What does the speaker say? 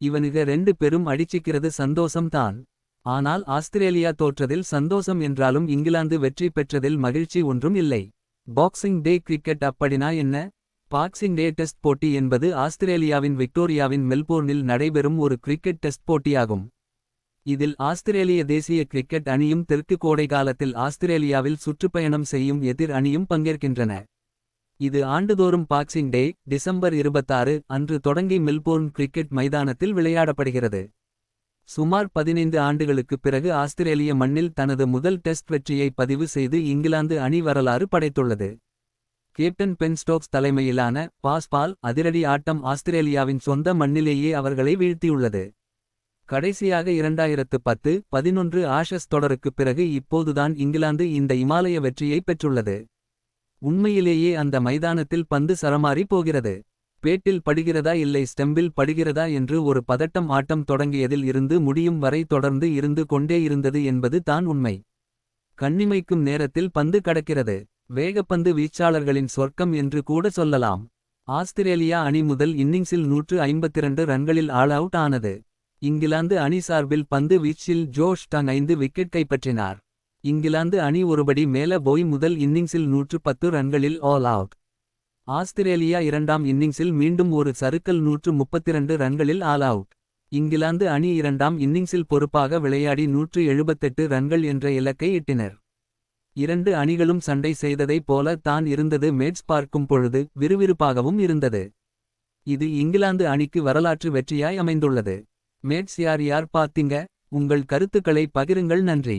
இவனுக ரெண்டு பெரும் அடிச்சிக்கிறது சந்தோஷம்தான். ஆனால் ஆஸ்திரேலியா தோற்றதில் சந்தோஷம் என்றாலும் இங்கிலாந்து வெற்றி பெற்றதில் மகிழ்ச்சி ஒன்றும் இல்லை. பாக்ஸிங் டே கிரிக்கெட் அப்படினா என்ன? பாக்ஸிங் டே டெஸ்ட் போட்டி என்பது ஆஸ்திரேலியாவின் விக்டோரியாவின் மெல்போர்னில் நடைபெறும் ஒரு கிரிக்கெட் டெஸ்ட் போட்டியாகும். இதில் ஆஸ்திரேலிய தேசிய கிரிக்கெட் அணியும் தெற்கு கோடைகாலத்தில் ஆஸ்திரேலியாவில் சுற்றுப்பயணம் செய்யும் எதிர் அணியும் பங்கேற்கின்றன. இது ஆண்டுதோறும் பாக்ஸிங் டே டிசம்பர் 26 அன்று தொடங்கி மெல்போர்ன் கிரிக்கெட் மைதானத்தில் விளையாடப்படுகிறது. சுமார் பதினைந்து ஆண்டுகளுக்குப் பிறகு ஆஸ்திரேலிய மண்ணில் தனது முதல் டெஸ்ட் வெற்றியை பதிவு செய்து இங்கிலாந்து அணி வரலாறு படைத்துள்ளது. கேப்டன் பென் ஸ்டோக்ஸ் தலைமையிலான பாஸ்பால் அதிரடி ஆட்டம் ஆஸ்திரேலியாவின் சொந்த மண்ணிலேயே அவர்களை வீழ்த்தியுள்ளது. கடைசியாக இரண்டாயிரத்து பத்து பதினொன்று ஆஷஸ் தொடருக்குப் பிறகு இப்போதுதான் இங்கிலாந்து இந்த இமாலய வெற்றியை பெற்றுள்ளது. உண்மையிலேயே அந்த மைதானத்தில் பந்து சரமாரி போகிறது. பேட்டில் படுகிறதா இல்லை ஸ்டெம்பில் படுகிறதா என்று ஒரு பதட்டம் ஆட்டம் தொடங்கியதில் இருந்து முடியும் வரை தொடர்ந்து இருந்து கொண்டே இருந்தது என்பது தான் உண்மை. கண்ணிமைக்கும் நேரத்தில் பந்து கடக்கிறது. வேகப்பந்து வீச்சாளர்களின் சொர்க்கம் என்று கூட சொல்லலாம். ஆஸ்திரேலியா அணி முதல் இன்னிங்ஸில் நூற்று ஐம்பத்திரண்டு ரன்களில் ஆல் அவுட் ஆனது. இங்கிலாந்து அணி சார்பில் பந்து வீச்சில் ஜோஷ் டங் ஐந்து விக்கெட் கைப்பற்றினார். இங்கிலாந்து அணி ஒருபடி மேல போய் முதல் இன்னிங்ஸில் நூற்று பத்து ரன்களில் ஆல் அவுட். ஆஸ்திரேலியா இரண்டாம் இன்னிங்ஸில் மீண்டும் ஒரு சறுக்கல் நூற்று முப்பத்திரண்டு ரன்களில் ஆல் அவுட். இங்கிலாந்து அணி இரண்டாம் இன்னிங்ஸில் பொறுப்பாக விளையாடி நூற்று எழுபத்தெட்டு ரன்கள் என்ற இலக்கை எட்டினர் இரண்டு அணிகளும் சண்டை செய்ததைப் போல தான் இருந்தது மேட்ச் பார்க்கும் பொழுது விறுவிறுப்பாகவும் இருந்தது. இது இங்கிலாந்து அணிக்கு வரலாற்று வெற்றியாய் அமைந்துள்ளது. மேட்ச் யார் யார் பார்த்தீங்க? உங்கள் கருத்துக்களை பகிருங்கள் நன்றி.